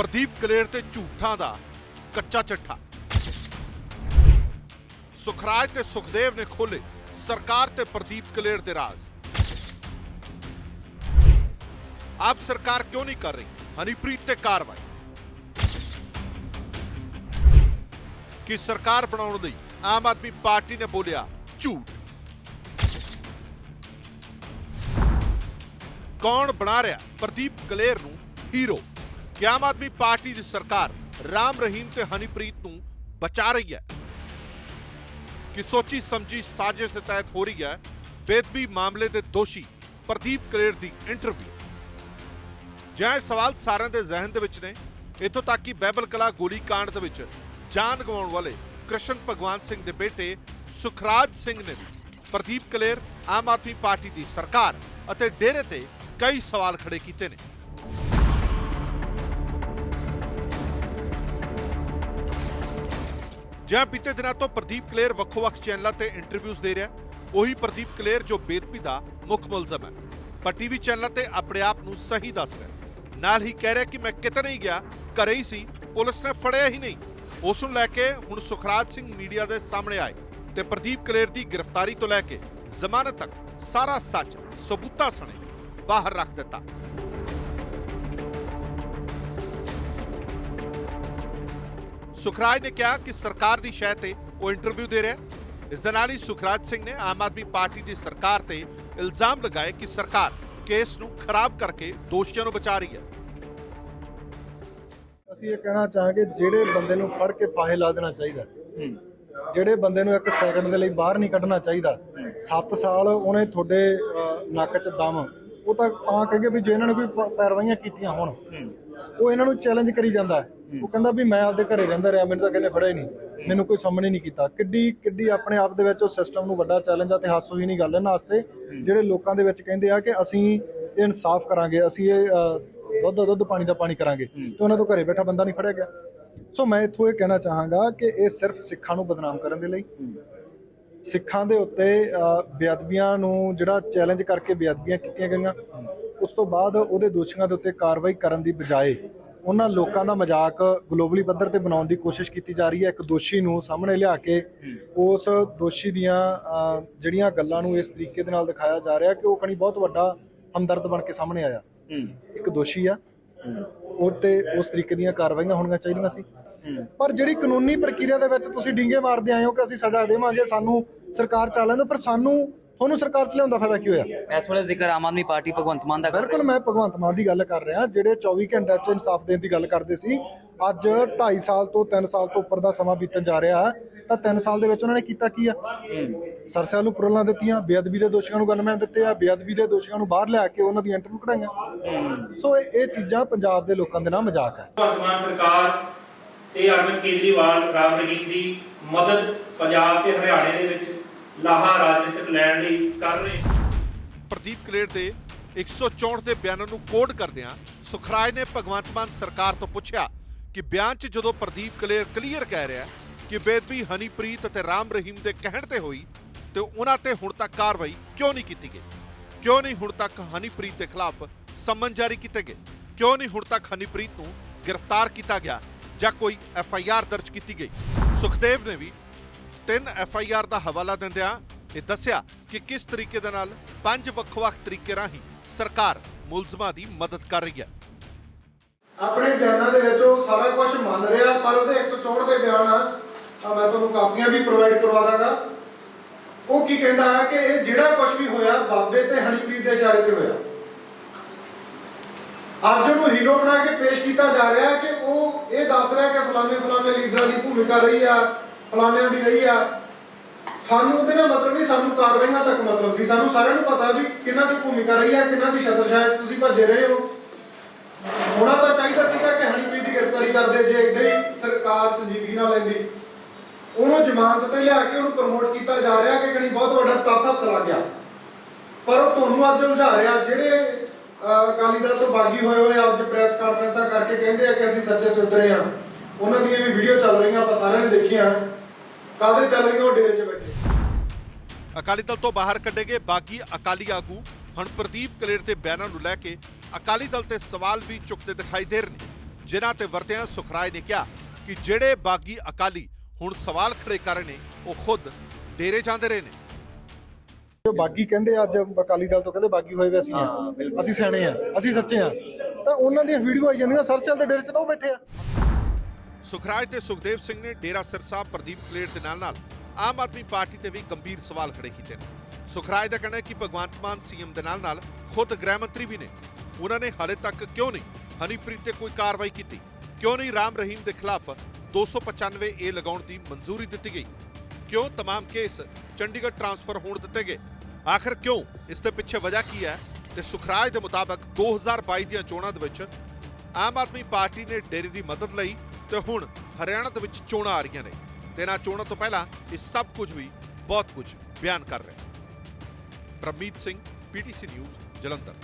ਪ੍ਰਦੀਪ ਕਲੇਰ ਤੇ ਝੂਠਾਂ ਦਾ ਕੱਚਾ ਚੱਠਾ। ਸੁਖਰਾਜ ਤੇ ਸੁਖਦੇਵ ਨੇ ਖੋਲੇ ਸਰਕਾਰ ਤੇ ਪ੍ਰਦੀਪ ਕਲੇਰ ਦੇ ਰਾਜ਼। ਆਪ ਸਰਕਾਰ ਕਿਉਂ ਨਹੀਂ ਕਰ ਰਹੀ? ਹਨੀਪ੍ਰੀਤ ਤੇ ਕਾਰਵਾਈ। ਕਿ ਸਰਕਾਰ ਬਣਾਉਣ ਲਈ ਆਮ ਆਦਮੀ ਪਾਰਟੀ ਨੇ ਬੋਲਿਆ ਝੂਠ। ਕੌਣ ਬਣਾ ਰਿਹਾ ਪ੍ਰਦੀਪ ਕਲੇਰ ਨੂੰ ਹੀਰੋ? ਕਿ ਆਮ ਆਦਮੀ ਪਾਰਟੀ ਦੀ ਸਰਕਾਰ ਰਾਮ ਰਹੀਮ ਤੇ ਹਨੀਪ੍ਰੀਤ ਨੂੰ ਬਚਾ ਰਹੀ ਹੈ। ਕਿ ਸੋਚੀ ਸਮਝੀ ਸਾਜ਼ਿਸ਼ ਦੇ ਤਹਿਤ ਹੋ ਰਹੀ ਹੈ ਬੇਦਬੀ ਮਾਮਲੇ ਦੇ ਦੋਸ਼ੀ ਪ੍ਰਦੀਪ ਕਲੇਰ ਦੀ ਇੰਟਰਵਿਊ ਜੈ ਇਹ ਸਵਾਲ ਸਾਰਿਆਂ ਦੇ ਜ਼ਿਹਨ ਦੇ ਵਿੱਚ ਨੇ। ਇੱਥੋਂ ਤੱਕ ਕਿ ਬਾਈਬਲ ਕਲਾ ਗੋਲੀ ਕਾਂਡ ਦੇ ਵਿੱਚ ਜਾਨ ਗਵਾਉਣ ਵਾਲੇ ਕ੍ਰਿਸ਼ਨ ਭਗਵਾਨ ਸਿੰਘ ਦੇ ਬੇਟੇ ਸੁਖਰਾਜ ਸਿੰਘ ਨੇ ਵੀ ਪ੍ਰਦੀਪ ਕਲੇਰ ਆਮ ਆਦਮੀ ਪਾਰਟੀ ਦੀ ਸਰਕਾਰ ਅਤੇ ਡੇਰੇ ਤੇ ਕਈ ਸਵਾਲ ਖੜੇ ਕੀਤੇ ਨੇ। ਜਾਂ ਬੀਤੇ ਦਿਨਾਂ ਤੋਂ ਪ੍ਰਦੀਪ ਕਲੇਰ ਵੱਖੋ-ਵੱਖ ਚੈਨਲਾਂ ਤੇ ਇੰਟਰਵਿਊਜ਼ ਦੇ ਰਿਹਾ ਉਹੀ ਪ੍ਰਦੀਪ ਕਲੇਰ ਜੋ ਬੇਦਬੀ ਦਾ ਮੁੱਖ ਮੁਲਜ਼ਮ ਹੈ। ਪਰ ਟੀਵੀ ਚੈਨਲਾਂ ਤੇ ਆਪਣੇ ਆਪ ਨੂੰ ਸਹੀ ਦੱਸ ਰਿਹਾ ਨਾਲ ਹੀ ਕਹਿ ਰਿਹਾ ਕਿ ਮੈਂ ਕਿਤੇ ਨਹੀਂ ਗਿਆ, ਘਰੇ ਹੀ ਸੀ, ਪੁਲਿਸ ਨੇ ਫੜਿਆ ਹੀ ਨਹੀਂ। ਉਸ ਨੂੰ ਲੈ ਕੇ ਹੁਣ ਸੁਖਰਾਜ ਸਿੰਘ ਮੀਡੀਆ ਦੇ ਸਾਹਮਣੇ ਆਏ ਤੇ ਪ੍ਰਦੀਪ ਕਲੇਰ ਦੀ ਗ੍ਰਿਫਤਾਰੀ ਤੋਂ ਲੈ ਕੇ ਜ਼ਮਾਨਤ ਤੱਕ ਸਾਰਾ ਸੱਚ, ਸਬੂਤਾਂ ਸਣੇ ਬਾਹਰ ਰੱਖ ਦਿੱਤਾ। ਸੁਖਰਾਜ ਨੇ ਕਿਹਾ ਕਿ ਸਰਕਾਰ ਦੀ ਸ਼ਹਿ ਤੇ ਉਹ ਇੰਟਰਵਿਊ ਦੇ ਰਿਹਾ ਹੈ। ਇਸ ਦੇ ਨਾਲ ਹੀ ਸੁਖਰਾਜ ਸਿੰਘ ਨੇ ਆਮ ਆਦਮੀ ਪਾਰਟੀ ਦੀ ਸਰਕਾਰ ਤੇ ਇਲਜ਼ਾਮ ਲਗਾਏ ਕਿ ਸਰਕਾਰ ਕੇਸ ਨੂੰ ਖਰਾਬ ਕਰਕੇ ਦੋਸ਼ੀਆਂ ਨੂੰ ਬਚਾ ਰਹੀ ਹੈ ਅਸੀਂ ਇਹ ਕਹਿਣਾ ਚਾਹਾਂਗੇ ਜਿਹੜੇ ਬੰਦੇ ਨੂੰ ਫੜ ਕੇ ਫਾਹੇ ਲਾ ਦੇਣਾ ਚਾਹੀਦਾ ਜਿਹੜੇ ਬੰਦੇ ਨੂੰ ਇੱਕ ਸੈਕਿੰਡ ਦੇ ਲਈ ਬਾਹਰ ਨਹੀਂ ਕੱਢਣਾ ਚਾਹੀਦਾ 7 ਸਾਲ ਉਹਨੇ ਤੁਹਾਡੇ ਨੱਕ 'ਚ ਦਮ ਉਹ ਤਾਂ ਤਾਂ ਕਹਿੰਗੇ ਵੀ ਜੇ ਇਹਨਾਂ ਨੇ ਕੋਈ ਪੈਰਵਾਈਆਂ ਕੀਤੀਆਂ ਹੋਣ ਉਹ ਇਹਨਾਂ ਨੂੰ ਚੈਲੰਜ ਕਰੀ ਜਾਂਦਾ ਹੈ। ਉਹ ਕਹਿੰਦਾ ਵੀ ਮੈਂ ਆਪਦੇ ਘਰੇ ਰਹਿੰਦਾ ਰਿਹਾ ਮੈਨੂੰ ਤਾਂ ਕਹਿੰਦੇ ਫੜਿਆ ਹੀ ਨਹੀਂ। ਮੈਨੂੰ ਕੋਈ ਸਾਹਮਣੇ ਨਹੀਂ ਕੀਤਾ। ਕਿੱਡੀ ਕਿੱਡੀ ਆਪਣੇ ਆਪ ਦੇ ਵਿੱਚ ਉਹ ਸਿਸਟਮ ਨੂੰ ਵੱਡਾ ਚੈਲੰਜ ਆ ਤੇ ਹਾਸੋ ਹੀ ਨਹੀਂ ਗੱਲ ਇਹਨਾਂ ਵਾਸਤੇ ਜਿਹੜੇ ਲੋਕਾਂ ਦੇ ਵਿੱਚ ਕਹਿੰਦੇ ਆ ਕਿ ਅਸੀਂ ਇਹ ਇਨਸਾਫ ਕਰਾਂਗੇ ਅਸੀਂ ਇਹ ਦੁੱਧ ਦੁੱਧ ਪਾਣੀ ਦਾ ਪਾਣੀ ਕਰਾਂਗੇ ਤੇ ਉਹਨਾਂ ਤੋਂ ਘਰੇ ਬੈਠਾ ਬੰਦਾ ਨਹੀਂ ਫੜਿਆ ਗਿਆ। ਸੋ ਮੈਂ ਇੱਥੋਂ ਇਹ ਕਹਿਣਾ ਚਾਹਾਂਗਾ ਕਿ ਇਹ ਸਿਰਫ ਸਿੱਖਾਂ ਨੂੰ ਬਦਨਾਮ ਕਰਨ ਦੇ ਲਈ। ਸਿੱਖਾਂ ਦੇ ਉੱਤੇ ਅ, ਬੇਅਦਬੀਆਂ ਨੂੰ ਜਿਹੜਾ ਚੈਲੰਜ ਕਰਕੇ ਬੇਅਦਬੀਆਂ ਕੀਤੀਆਂ ਗਈਆਂ ਉਸ ਤੋਂ ਬਾਅਦ ਉਹਦੇ ਦੋਸ਼ੀਆਂ ਦੇ ਉੱਤੇ ਕਾਰਵਾਈ ਕਰਨ ਦੀ ਬਜਾਏ ਉਹਨਾਂ ਲੋਕਾਂ ਦਾ ਮਜ਼ਾਕ ਗਲੋਬਲੀ ਪੱਧਰ ਤੇ ਬਣਾਉਣ ਦੀ ਕੋਸ਼ਿਸ਼ ਕੀਤੀ ਜਾ ਰਹੀ ਹੈ। ਇੱਕ ਦੋਸ਼ੀ ਨੂੰ ਸਾਹਮਣੇ ਲਿਆ ਕੇ ਉਸ ਦੋਸ਼ੀ ਦੀਆਂ ਜਿਹੜੀਆਂ ਗੱਲਾਂ ਨੂੰ ਇਸ ਤਰੀਕੇ ਦੇ ਨਾਲ ਦਿਖਾਇਆ ਜਾ ਰਿਹਾ ਕਿ ਉਹ ਕਣੀ ਬਹੁਤ ਵੱਡਾ ਹਮਦਰਦ ਬਣ ਕੇ ਸਾਹਮਣੇ ਆਇਆ। ਇੱਕ ਦੋਸ਼ੀ ਆ। ਉਹ ਤੇ ਉਸ ਤਰੀਕੇ ਦੀਆਂ ਕਾਰਵਾਈਆਂ ਹੋਣੀਆਂ ਚਾਹੀਦੀਆਂ ਸੀ। ਪਰ ਜਿਹੜੀ ਕਾਨੂੰਨੀ ਪ੍ਰਕਿਰਿਆ ਦੇ ਵਿੱਚ ਤੁਸੀਂ ਡੀਂਗੇ ਮਾਰਦੇ ਆਏ ਹੋ ਕਿ ਅਸੀਂ ਸਜ਼ਾ ਦੇਵਾਂਗੇ ਸਾਨੂੰ ਸਰਕਾਰ ਚਲਾ ਲੈਂਦੇ ਪਰ ਸਾਨੂੰ ਤੁਹਾਨੂੰ ਸਰਕਾਰ ਚ ਲਿਆਉਣ ਦਾ ਫਾਇਦਾ ਕੀ ਹੋਇਆ? ਇਸ ਵੇਲੇ ਜ਼ਿਕਰ ਆਮ ਆਦਮੀ ਪਾਰਟੀ ਭਗਵੰਤ ਮਾਨ ਦਾ ਕਰ ਬਿਲਕੁਲ ਮੈਂ ਭਗਵੰਤ ਮਾਨ ਦੀ ਗੱਲ ਕਰ ਰਿਹਾ ਜਿਹੜੇ 24 ਘੰਟੇ ਚ ਇਨਸਾਫ ਦੇਣ ਦੀ ਗੱਲ ਕਰਦੇ ਸੀ ਅੱਜ 2.5 ਸਾਲ ਤੋਂ 3 ਸਾਲ ਤੋਂ ਉੱਪਰ ਦਾ ਸਮਾਂ ਬੀਤਣ ਜਾ ਰਿਹਾ ਹੈ ਤਾਂ 3 ਸਾਲ ਦੇ ਵਿੱਚ ਉਹਨਾਂ ਨੇ ਕੀਤਾ ਕੀ ਆ? ਸਰਸਿਆਂ ਨੂੰ ਪੁਰਲਾਂ ਦਿੱਤੀਆਂ ਬੇਅਦਬੀ ਦੇ ਦੋਸ਼ੀਆਂ ਨੂੰ ਗਨਮੈਨ ਦਿੱਤੇ ਆ ਬੇਅਦਬੀ ਦੇ ਦੋਸ਼ੀਆਂ ਨੂੰ ਬਾਹਰ ਲਿਆ ਕੇ ਉਹਨਾਂ ਦੀ ਇੰਟਰਵਿਊ ਕਢਾਈਆਂ। ਸੋ ਇਹ ਇਹ ਚੀਜ਼ਾਂ ਪੰਜਾਬ ਦੇ ਲੋਕਾਂ ਦੇ ਨਾਲ ਮਜ਼ਾਕ ਹੈ ਵਰਤਮਾਨ ਸਰਕਾਰ ਤੇ ਅਰਵਿੰਦ ਕੇਜਰੀਵਾਲ ਰਾਮ ਰਹੀਮ ਦੀ ਮਦਦ ਪੰਜਾਬ ਤੇ ਹਰਿਆਣੇ ਦੇ ਵਿੱਚ ਲਾਹਾ ਰਾਜਨੀਤਿਕ ਲੈਣ ਲਈ ਕਰ ਰਹੇ ਪ੍ਰਦੀਪ ਕਲੇਰ ਦੇ 164 ਦੇ ਬਿਆਨਾਂ ਨੂੰ ਕੋਡ ਕਰਦਿਆਂ ਸੁਖਰਾਜ ਨੇ ਭਗਵੰਤ ਮਾਨ ਸਰਕਾਰ ਤੋਂ ਪੁੱਛਿਆ ਕਿ ਬਿਆਨ 'ਚ ਜਦੋਂ ਪ੍ਰਦੀਪ ਕਲੇਰ ਕਲੀਅਰ ਕਹਿ ਰਿਹਾ ਕਿ ਬੇਦਬੀ ਹਨੀਪ੍ਰੀਤ ਅਤੇ ਰਾਮ ਰਹੀਮ ਦੇ ਕਹਿਣ ਤੇ ਹੋਈ, ਤੇ ਉਹਨਾਂ ਤੇ ਹੁਣ ਤੱਕ ਕਾਰਵਾਈ ਕਿਉਂ ਨਹੀਂ ਕੀਤੀ ਗਈ? ਕਿਉਂ ਨਹੀਂ ਹੁਣ ਤੱਕ ਹਨੀਪ੍ਰੀਤ ਦੇ ਖਿਲਾਫ ਸੰਮਨ ਜਾਰੀ ਕੀਤੇ ਗਏ? ਕਿਉਂ ਨਹੀਂ ਹੁਣ ਤੱਕ ਹਨੀਪ੍ਰੀਤ ਨੂੰ ਗ੍ਰਿਫਤਾਰ ਕੀਤਾ ਗਿਆ ਜਾਂ ਕੋਈ ਐਫ ਆਈ ਆਰ ਦਰਜ ਕੀਤੀ ਗਈ? ਸੁਖਦੇਵ ਨੇ ਵੀ ਤਿੰਨ ਐਫ ਆਈ ਆਰ ਦਾ ਹਵਾਲਾ ਦਿੰਦਿਆਂ ਇਹ ਦੱਸਿਆ ਕਿ ਕਿਸ ਤਰੀਕੇ ਦੇ ਨਾਲ ਪੰਜ ਵੱਖ-ਵੱਖ ਤਰੀਕੇ ਰਾਹੀਂ ਸਰਕਾਰ ਮੁਲਜ਼ਮਾਂ ਦੀ ਮਦਦ ਕਰ ਰਹੀ ਹੈ। ਆਪਣੇ ਬਿਆਨਾਂ ਦੇ ਵਿੱਚ ਉਹ ਸਾਰਾ ਕੁਝ ਮੰਨ ਰਿਹਾ, ਪਰ ਉਹਦੇ 164 ਦੇ ਬਿਆਨ ਆ। ਮੈਂ ਤੁਹਾਨੂੰ ਕਾਪੀਆਂ ਵੀ ਪ੍ਰੋਵਾਈਡ ਕਰਵਾ ਦਾਂਗਾ। ਉਹ ਕੀ ਕਹਿੰਦਾ ਹੈ ਕਿ ਇਹ ਜਿਹੜਾ ਕੁਝ ਵੀ ਹੋਇਆ, ਬਾਬੇ ਤੇ ਹਨੀਪ੍ਰੀਤ ਦੇ ਇਸ਼ਾਰੇ ਤੇ ਹੋਇਆ। ਅੱਜ ਉਹਨੂੰ ਹੀਰੋ ਬਣਾ ਕੇ ਪੇਸ਼ ਕੀਤਾ ਜਾ ਰਿਹਾ ਹੈ ਕਿ ਉਹ ਇਹ ਦੱਸ ਰਿਹਾ ਕਿ ਫਲਾਣੇ ਫਲਾਣੇ ਲੀਡਰਾਂ ਦੀ ਭੂਮਿਕਾ ਰਹੀ ਆ। ਫਲਾਣਿਆਂ ਦੀ ਰਹੀ ਆ। ਸਾਨੂੰ ਉਹਦੇ ਨਾਲ ਮਤਲਬ ਨਹੀਂ, ਸਾਨੂੰ ਕਾਰਵਾਈਆਂ ਤੱਕ ਮਤਲਬ ਸੀ। ਸਾਨੂੰ ਸਾਰਿਆਂ ਨੂੰ ਪਤਾ ਵੀ ਕਿਹਨਾਂ ਦੀ ਭੂਮਿਕਾ ਰਹੀ ਆ, ਕਿਹਨਾਂ ਦੀ ਸ਼ਤਰ ਤੁਸੀਂ ਭੱਜੇ ਰਹੇ ਹੋ। ਹੋਣਾ ਤਾਂ ਚਾਹੀਦਾ ਸੀਗਾ ਕਿ ਹਨੀਪ੍ਰੀਤ ਦੀ ਗ੍ਰਿਫਤਾਰੀ ਕਰਦੇ ਜੇ ਇਦਾਂ ਹੀ ਸਰਕਾਰ ਸੰਜੀਦਗੀ ਨਾਲ ਲੈਂਦੀ। ਉਹਨੂੰ ਜ਼ਮਾਨਤ ਤੇ ਲਿਆ ਕੇ ਉਹਨੂੰ ਪ੍ਰਮੋਟ ਕੀਤਾ ਜਾ ਰਿਹਾ ਕਿ ਕਣੀ ਬਹੁਤ ਵੱਡਾ ਤੱਥ ਹੱਥ ਲੱਗ ਗਿਆ। ਪਰ ਉਹ ਤੁਹਾਨੂੰ ਅੱਜ ਉਲਝਾ ਰਿਹਾ। ਜਿਹੜੇ ਅਕਾਲੀ ਦਲ ਤੋਂ ਬਾਗੀ ਹੋਏ ਹੋਏ ਅੱਜ ਪ੍ਰੈਸ ਕਾਨਫਰੰਸਾਂ ਕਰਕੇ ਕਹਿੰਦੇ ਆ ਕਿ ਅਸੀਂ ਸੱਚੇ ਸੁਧਰੇ ਆ। ਉਹਨਾਂ ਦੀਆਂ ਵੀ ਵੀਡੀਓ ਚੱਲ ਰਹੀਆਂ, ਆਪਾਂ ਸਾਰਿਆਂ ਨੇ ਦੇਖੀਆਂ। ਕਾਹਦੇ ਚੱਲ ਰਹੀਆਂ ਉਹ ਡੇਰੇ 'ਚ ਬੈਠੇ। ਅਕਾਲੀ ਦਲ ਤੋਂ ਬਾਹਰ ਕੱਢੇ ਗਏ ਬਾਗੀ ਅਕਾਲੀ ਆਗੂ। ਹੁਣ ਪ੍ਰਦੀਪ ਕਲੇਰ ਦੇ ਬਿਆਨਾਂ ਨੂੰ ਲੈ ਕੇ ਅਕਾਲੀ ਦਲ ਤੇ ਸਵਾਲ ਵੀ ਚੁੱਕਦੇ ਦਿਖਾਈ ਦੇ ਰਹੇ ਨੇ। ਜਿਨ੍ਹਾਂ ਤੇ ਵਰਤਿਆਂ ਸੁਖਰਾਏ ਨੇ ਕਿਹਾ ਕਿ ਜਿਹੜੇ ਬਾਗੀ ਅਕਾਲੀ ਹੁਣ ਸਵਾਲ ਖੜੇ ਕਰ ਰਹੇ ਨੇ ਉਹ ਖੁਦ ਡੇਰੇ ਜਾਂਦੇ ਰਹੇ ਨੇ। ਜੋ ਬਾਗੀ ਕਹਿੰਦੇ ਅੱਜ ਅਕਾਲੀ ਦਲ ਤੋਂ ਕਹਿੰਦੇ ਬਾਗੀ ਹੋਏ ਵੇ ਅਸੀਂ ਆ। ਅਸੀਂ ਸਿਆਣੇ ਆ ਅਸੀਂ ਸੱਚੇ ਆ। ਤਾਂ ਉਹਨਾਂ ਦੀਆਂ ਵੀਡੀਓ ਆਈ ਜਾਂਦੀਆਂ ਸਰਸਲ ਦੇ ਡੇਰੇ 'ਚ ਤਾਂ ਉਹ ਬੈਠੇ ਆ। ਸੁਖਰਾਜ ਤੇ ਸੁਖਦੇਵ ਸਿੰਘ ਨੇ ਡੇਰਾ ਸਿਰਸਾ ਪ੍ਰਦੀਪ ਕਲੇਰ ਦੇ ਨਾਲ ਨਾਲ ਆਮ ਆਦਮੀ ਪਾਰਟੀ ਤੇ ਵੀ ਗੰਭੀਰ ਸਵਾਲ ਖੜੇ ਕੀਤੇ ਨੇ ਸੁਖਰਾਜ ਦਾ ਕਹਿਣਾ ਹੈ ਕਿ ਭਗਵੰਤ ਮਾਨ ਸੀਐਮ ਦੇ ਨਾਲ ਨਾਲ ਖੁਦ ਗ੍ਰਹਿ ਮੰਤਰੀ ਵੀ ਨੇ ਉਹਨਾਂ ਨੇ ਹਾਲੇ ਤੱਕ ਕਿਉਂ ਨਹੀਂ ਹਨੀਪ੍ਰੀਤ ਤੇ ਕੋਈ ਕਾਰਵਾਈ ਕੀਤੀ ਕਿਉਂ ਨਹੀਂ ਰਾਮ ਰਹੀਮ ਦੇ ਖਿਲਾਫ 295 ਏ ਲਗਾਉਣ ਦੀ ਮਨਜ਼ੂਰੀ ਦਿੱਤੀ ਗਈ ਕਿਉਂ तमाम ਕੇਸ ਚੰਡੀਗੜ੍ਹ ਟਰਾਂਸਫਰ ਹੋਣ ਦਿੱਤੇ ਗਏ ਆਖਰ ਕਿਉਂ ਇਸ ਦੇ ਪਿੱਛੇ ਵਜ੍ਹਾ ਕੀ ਹੈ ਤੇ ਸੁਖਰਾਜ ਦੇ ਮੁਤਾਬਕ 2022 ਦੀਆਂ ਚੋਣਾਂ ਦੇ ਵਿੱਚ ਆਮ ਆਦਮੀ ਪਾਰਟੀ ਨੇ ਡੇਰੇ ਦੀ ਮਦਦ ਲਈ ਤੇ ਹੁਣ ਹਰਿਆਣਾ ਦੇ ਵਿੱਚ ਚੋਣਾਂ ਆ ਰਹੀਆਂ ਨੇ ਤੇ ਇਹਨਾਂ ਚੋਣਾਂ ਤੋਂ ਪਹਿਲਾਂ ਇਹ ਸਭ ਕੁਝ ਵੀ ਬਹੁਤ ਕੁਝ ਬਿਆਨ ਕਰ ਰਿਹਾ ਪ੍ਰਮੀਤ ਸਿੰਘ, ਪੀਟੀਸੀ ਨਿਊਜ਼, ਜਲੰਧਰ।